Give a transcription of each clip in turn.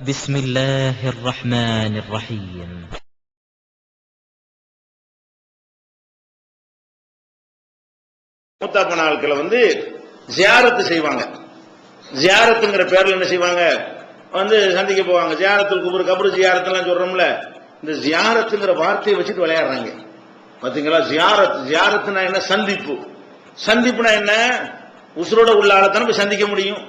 بسم الله الرحمن الرحيم மூத்தா போன ஆட்களை வந்து ஜியாரத்து செய்வாங்க ஜியாரத்துங்கிற பேர்ல என்ன செய்வாங்க வந்து சந்திக்க போவாங்க ஜியாரத்துல் குபுர் கபரு ஜியாரத்துலாம் சொல்றோம்ல இந்த ஜியாரத்துங்கிற வார்த்தையை வச்சுட்டு விளையாடுறாங்க பாத்தீங்களா ஜியாரத் ஜியாரத்துனா என்ன சந்திப்பு சந்திப்புனா என்ன உசுரோட உள்ள ஆளை தான் போய் சந்திக்க முடியும்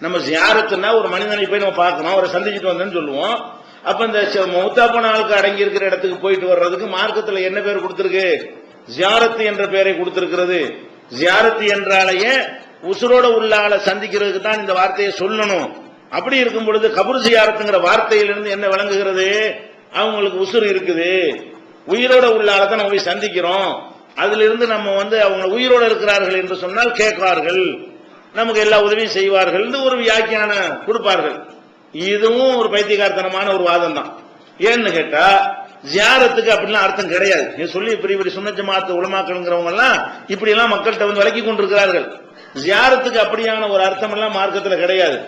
நம்ம ஜியாரத்துனா ஒரு மனிதனை போய் நம்ம பார்க்கணும். அவரை சந்திச்சுட்டு வந்தேன்னு சொல்லுவோம். அப்ப இந்த ச- மௌத்தா போன ஆளுக்கு அடங்கி இருக்கிற இடத்துக்கு போயிட்டு வர்றதுக்கு மார்க்கத்துல என்ன பேர் கொடுத்திருக்கு? ஜியாரத்து என்ற பெயரை கொடுத்திருக்கிறது. ஜியாரத்து என்றாலேயே உசுரோட உள்ள ஆளை சந்திக்கிறதுக்கு தான் இந்த வார்த்தையை சொல்லணும். அப்படி இருக்கும் பொழுது கபூர் ஜியாரத்துங்கிற வார்த்தையிலிருந்து என்ன விளங்குகிறது? அவங்களுக்கு உசுறு இருக்குது. உயிரோட உள்ள ஆளை தான் நம்ம போய் சந்திக்கிறோம். அதுல இருந்து நம்ம வந்து அவங்க உயிரோட இருக்கிறார்கள் என்று சொன்னால் கேட்பார்கள். நமக்கு எல்லா உதவியும் செய்வார்கள் ஒரு வியாக்கியான கொடுப்பார்கள். இதுவும் ஒரு பைத்தியகார்த்தனமான ஒரு வாதம் தான் ஏன்னு கேட்டா ஜியாரத்துக்கு அப்படிலாம் அர்த்தம் கிடையாது. நீ சொல்லி இப்படி இப்படி சுன்ன ஜமாத்து உலமாக்கள்ங்கிறவங்க எல்லாம் இப்படி எல்லாம் மக்கள்கிட்ட வந்து விளக்கி கொண்டிருக்கிறார்கள். ஜியாரத்துக்கு அப்படியான ஒரு அர்த்தம் எல்லாம் மார்க்கத்துல கிடையாது.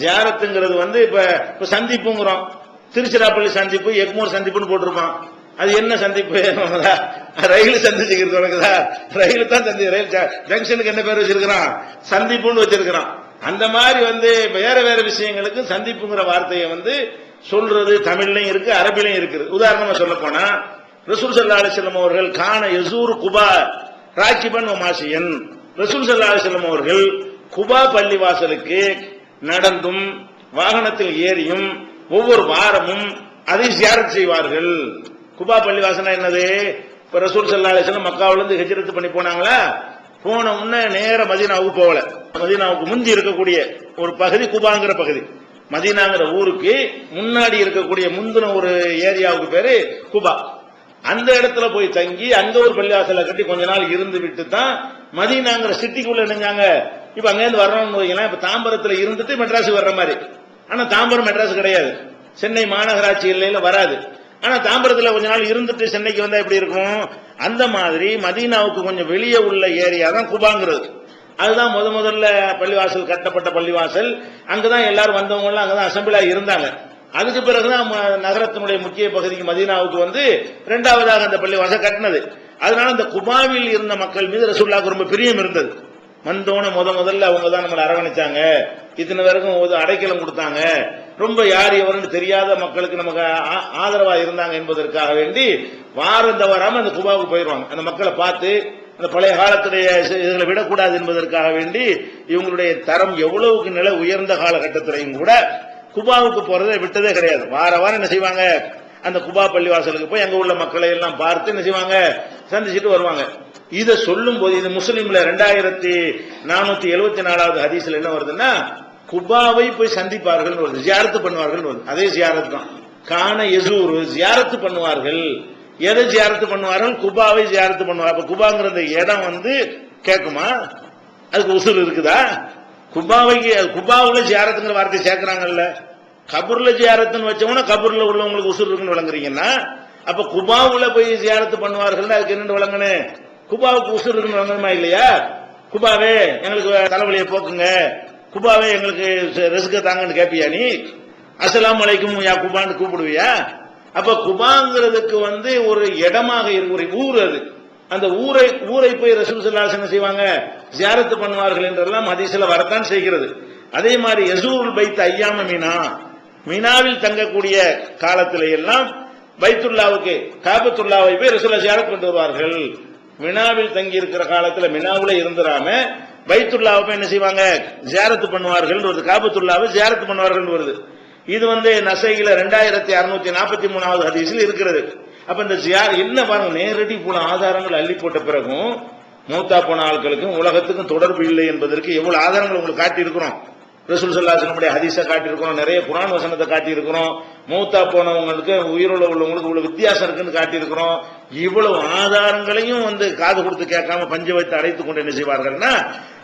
ஜியாரத்துங்கிறது வந்து இப்ப இப்ப சந்திப்புங்கிறோம். திருச்சிராப்பள்ளி சந்திப்பு எக்மூர் சந்திப்புன்னு போட்டிருப்பான். அது என்ன சந்திப்பு? ரயில் சந்திச்சுக்கிறது உனக்குதா ரயில் தான் சந்தி ரயில் ஜ- ஜங்ஷனுக்கு என்ன பேர் வச்சிருக்கிறான்? சந்திப்புன்னு வச்சிருக்கிறான். அந்த மாதிரி வந்து வேற வேற விஷயங்களுக்கு சந்திப்புங்கிற வார்த்தையை வந்து சொல்றது தமிழ்லையும் இருக்கு அரபிலையும் இருக்குது. உதாரணமா சொல்ல போனா ரசூல் சல்லா அலிசல்லம் அவர்கள் காண யசூர் குபா ராக்கிபன் மாசியன் ரசூல் சல்லா அலிசல்லம் அவர்கள் குபா பள்ளிவாசலுக்கு நடந்தும் வாகனத்தில் ஏறியும் ஒவ்வொரு வாரமும் அதை சியாரத் செய்வார்கள். குபா பள்ளிவாசனா என்னது? இப்ப ரசூல் சல்லா அலிஸ்லாம் மக்காவுல இருந்து பண்ணி போனாங்களா? போன உடனே நேர மதீனாவுக்கு போகல. மதீனாவுக்கு முந்தி இருக்கக்கூடிய ஒரு பகுதி குபாங்கிற பகுதி. மதீனாங்கிற ஊருக்கு முன்னாடி இருக்கக்கூடிய முந்தின ஒரு ஏரியாவுக்கு பேரு குபா. அந்த இடத்துல போய் தங்கி அங்க ஒரு பள்ளிவாசலை கட்டி கொஞ்ச நாள் இருந்து விட்டு தான் மதீனாங்கிற சிட்டிக்குள்ள நினைஞ்சாங்க இப்ப அங்க இருந்து வரணும்னு வைக்கலாம் இப்ப தாம்பரத்துல இருந்துட்டு மெட்ராஸ் வர்ற மாதிரி. ஆனா தாம்பரம் மெட்ராஸ் கிடையாது. சென்னை மாநகராட்சி எல்லையில வராது. ஆனா தாம்பரத்துல கொஞ்ச நாள் இருந்துட்டு சென்னைக்கு வந்தா எப்படி இருக்கும்? அந்த மாதிரி மதீனாவுக்கு கொஞ்சம் வெளியே உள்ள ஏரியா தான் குபாங்கிறது. அதுதான் முத முதல்ல பள்ளிவாசல் கட்டப்பட்ட பள்ளிவாசல். அங்கதான் எல்லாரும் வந்தவங்கலாம் அங்கதான் அசம்பிளா இருந்தாங்க. அதுக்கு பிறகுதான் ம- நகரத்தினுடைய முக்கிய பகுதிக்கு மதீனாவுக்கு வந்து இரண்டாவதாக அந்த பள்ளிவாசல் கட்டினது. அதனால அந்த குபாவில் இருந்த மக்கள் மீது ரசூல்லாவுக்கு ரொம்ப பிரியம் இருந்தது. வந்தோன்னு முத முதல்ல அவங்க தான் நம்மளை அரவணைச்சாங்க. இத்தனை பேருக்கும் ஒரு அடைக்கலம் கொடுத்தாங்க. ரொம்ப யார் எவருன்னு தெரியாத மக்களுக்கு நமக்கு ஆ- ஆதரவா இருந்தாங்க என்பதற்காக வேண்டி வாரம் தவறாம அந்த குபாவுக்கு போயிடுவாங்க. அந்த மக்களை பார்த்து அந்த பழைய காலத்துடைய சி- இதுகளை விடக்கூடாது என்பதற்காக வேண்டி இவங்களுடைய தரம் எவ்வளவுக்கு நிலை உயர்ந்த காலகட்டத்திலையும் கூட குபாவுக்கு போறதை விட்டதே கிடையாது. வார வாரம் என்ன செய்வாங்க? அந்த குபா பள்ளிவாசலுக்கு போய் அங்க உள்ள மக்களை எல்லாம் பார்த்து என்ன செய்வாங்க? சந்திச்சுட்டு வருவாங்க. இதை சொல்லும் போது இது முஸ்லீம்ல ரெண்டாயிரத்தி நானூத்தி எழுபத்தி நாலாவது ஹதீஸ்ல என்ன வருதுன்னா குபாவை போய் சந்திப்பார்கள் வருது. ஜியாரத்து பண்ணுவார்கள் வருது. அதே ஜியாரத்து தான். காண எசூர் ஜியாரத்து பண்ணுவார்கள். எதை ஜியாரத்து பண்ணுவார்கள்? குபாவை ஜியாரத்து பண்ணுவாங்க அப்ப குபாங்கிற அந்த இடம் வந்து கேட்குமா? அதுக்கு உசூர் இருக்குதா? குபாவைக்கு குபாவுல ஜியாரத்துங்கிற வார்த்தை சேர்க்கிறாங்கல்ல. கபூர்ல ஜியாரத்துன்னு வச்சோம்னா கபூர்ல உள்ளவங்களுக்கு உசூர் இருக்குன்னு விளங்குறீங்கன்னா அப்ப குபாவுல போய் ஜியாரத்து பண்ணுவார்கள் அதுக்கு என்னென்னு விளங்கணும் குபாவுக்கு உசுர் இருக்குன்னு விளங்கணுமா இல்லையா? குபாவே எங்களுக்கு தலைவலியை போக்குங்க. குபாவே எங்களுக்கு ரிஸ்க தாங்கன்னு கேப்பியா நீ? அஸ்ஸலாமு அலைக்கும் யா குபான்னு கூப்பிடுவியா? அப்ப குபாங்கிறதுக்கு வந்து ஒரு இடமாக இருக்கு ஒரு ஊர் அது. அந்த ஊரை ஊரை போய் ரசூல் என்ன செய்வாங்க? ஜியாரத்து பண்ணுவார்கள் என்றெல்லாம் அதிசல வரத்தான் செய்கிறது. அதே மாதிரி எசூருள் பைத்து ஐயாம மீனா. மீனாவில் தங்கக்கூடிய காலத்தில எல்லாம் பைத்துல்லாவுக்கு காபத்துல்லாவை போய் ரசூலா ஜியாரத் கொண்டு வருவார்கள். மினாவில் தங்கி இருக்கிற காலத்துல மினாவுல இருந்துடாம பைத்துல்லாவை போய் என்ன செய்வாங்க? ஜியாரத்து பண்ணுவார்கள் வருது. காபத்துல்லாவை ஜியாரத்து பண்ணுவார்கள் வருது. இது வந்து நசையில ரெண்டாயிரத்தி அறுநூத்தி நாற்பத்தி மூணாவது ஹதீஸில் இருக்கிறது. அப்ப இந்த ஜியார் என்ன பாருங்க நேரடி போன ஆதாரங்கள் அள்ளி போட்ட பிறகும் மூத்தா போன ஆட்களுக்கும் உலகத்துக்கும் தொடர்பு இல்லை என்பதற்கு எவ்வளவு ஆதாரங்கள் உங்களுக்கு காட்டி இருக்கிறோம் ரசூல் சல்லாசனுடைய ஹதீஸை காட்டியிருக்கிறோம் நிறைய குரான் வசனத்தை காட்டியிருக்கிறோம். மூத்தா போனவங்களுக்கு உயிரோட உள்ளவங்களுக்கு இவ்வளவு வித்தியாசம் இருக்குன்னு காட்டியிருக்கிறோம். இவ்வளவு ஆதாரங்களையும் வந்து காது கொடுத்து கேட்காம பஞ்ச வைத்து அடைத்துக் கொண்டு என்ன செய்வார்கள்னா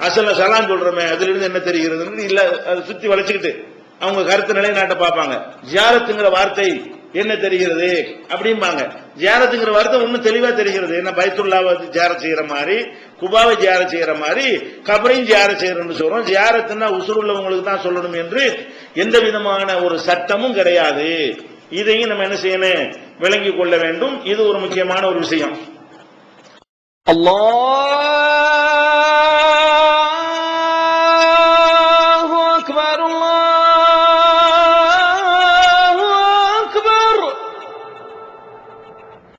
அசல சலான் சொல்றமே அதுல இருந்து என்ன தெரிகிறதுன்னு இல்ல அதை சுத்தி வளைச்சுக்கிட்டு அவங்க கருத்து நிலைநாட்ட பார்ப்பாங்க. ஜியாரத்துங்கிற வார்த்தை என்ன தெரிகிறது? அப்படிம்பாங்க. ஜியாரத்துங்கிற வார்த்தை ஒன்றும் தெளிவா தெரிகிறது. என்ன பைத்துல்லாவை ஜியாரம் செய்யற மாதிரி குபாவை ஜியாரம் செய்யற மாதிரி கபரையும் ஜியாரம் செய்யறோம்னு சொல்றோம். ஜியாரத்துன்னா உசுருள்ளவங்களுக்கு தான் சொல்லணும் என்று எந்த விதமான ஒரு சட்டமும் கிடையாது. இதையும் நம்ம என்ன செய்யணும்? விளங்கி கொள்ள வேண்டும். இது ஒரு முக்கியமான ஒரு விஷயம். அல்லாஹ்!